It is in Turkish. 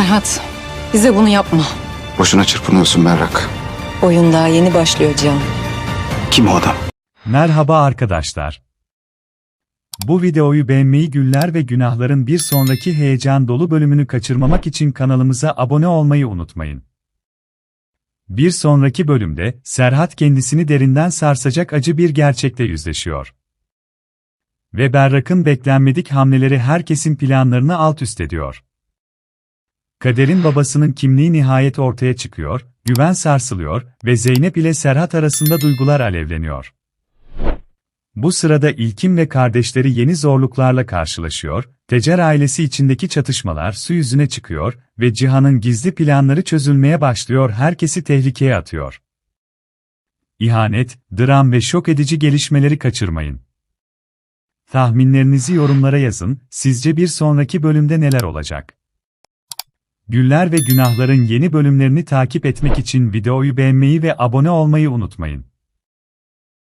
Serhat, bize bunu yapma. Boşuna çırpınıyorsun Berrak. Oyun daha yeni başlıyor Cihan. Kim o adam? Merhaba arkadaşlar. Bu videoyu beğenmeyi günler ve günahların bir sonraki heyecan dolu bölümünü kaçırmamak için kanalımıza abone olmayı unutmayın. Bir sonraki bölümde Serhat kendisini derinden sarsacak acı bir gerçekle yüzleşiyor. Ve Berrak'ın beklenmedik hamleleri herkesin planlarını alt üst ediyor. Kader'in babasının kimliği nihayet ortaya çıkıyor, güven sarsılıyor ve Zeynep ile Serhat arasında duygular alevleniyor. Bu sırada İlkim ve kardeşleri yeni zorluklarla karşılaşıyor, Tecer ailesi içindeki çatışmalar su yüzüne çıkıyor ve Cihan'ın gizli planları çözülmeye başlıyor herkesi tehlikeye atıyor. İhanet, dram ve şok edici gelişmeleri kaçırmayın. Tahminlerinizi yorumlara yazın, sizce bir sonraki bölümde neler olacak? Güller ve Günahların yeni bölümlerini takip etmek için videoyu beğenmeyi ve abone olmayı unutmayın.